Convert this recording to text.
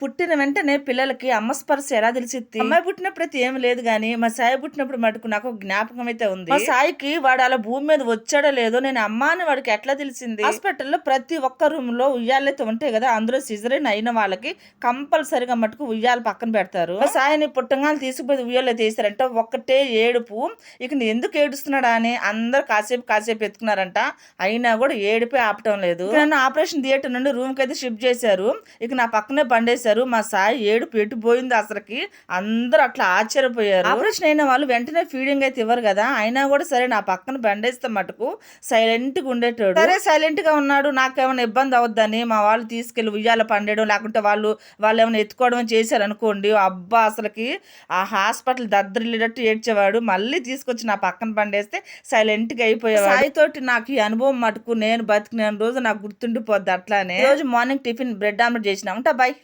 పుట్టిన వెంటనే పిల్లలకి అమ్మ స్పర్శ ఎలా తెలిసిద్ది? అమ్మాయి పుట్టినప్పుడు అయితే ఏం లేదు గానీ మా సాయి పుట్టినప్పుడు మటుకు నాకు ఒక జ్ఞాపకం అయితే ఉంది. మా సాయికి వాడు అలా భూమి మీద వచ్చాడో లేదో నేను అమ్మ అని వాడికి ఎట్లా తెలిసింది? హాస్పిటల్లో ప్రతి ఒక్క రూమ్లో ఉయ్యాలైతే ఉంటాయి కదా అందులో సిజరైన్ అయిన వాళ్ళకి కంపల్సరిగా మటుకు ఉయ్యాలు పక్కన పెడతారు. మా సాయిని పుట్టంగాలు తీసుకుపోయి ఉయ్యాలో తీసారంట ఒక్కటే ఏడుపు. ఇక నేను ఎందుకు ఏడుస్తున్నాడా అని అందరు కాసేపు కాసేపు ఎత్తుకున్నారంట. అయినా కూడా ఏడిపే ఆపటం లేదు. నన్ను ఆపరేషన్ థియేటర్ నుండి రూమ్కి అయితే షిఫ్ట్ చేశారు. ఇక నా పక్కనే బండేశారు మా సాయి ఏడుపు ఎటు పోయింది అసలుకి అందరూ అట్లా ఆశ్చర్యపోయారు. ఆపరేషన్ అయిన వాళ్ళు వెంటనే ఫీడింగ్ అయితే ఇవ్వరు కదా. అయినా కూడా సరే నా పక్కన బండేస్తే మటుకు సైలెంట్గా ఉండేటోడు. సరే సైలెంట్గా ఉన్నాడు. నాకేమైనా ఇబ్బంది అవద్దని మా వాళ్ళు తీసుకెళ్ళి ఉయ్యాల పండేయడం లేకుంటే వాళ్ళు వాళ్ళు ఏమైనా ఎత్తుకోవడం చేశారు అనుకోండి అబ్బా అసలుకి ఆ హాస్పిటల్ దద్దరిల్లేటట్టు ఏడ్చేవాడు. మళ్ళీ తీసుకొచ్చి నా పక్కన పండేస్తే సైలెంట్గా అయిపోయేవాడు. సాయి తోటి నాకు ఈ అనుభవం మటుకు నేను బతికిన రోజు నాకు గుర్తుండిపోద్ది అట్లానే. రోజు మార్నింగ్ టిఫిన్ బ్రెడ్ ఆమ్లెట్ చేసిన. ఉంటా బాయ్.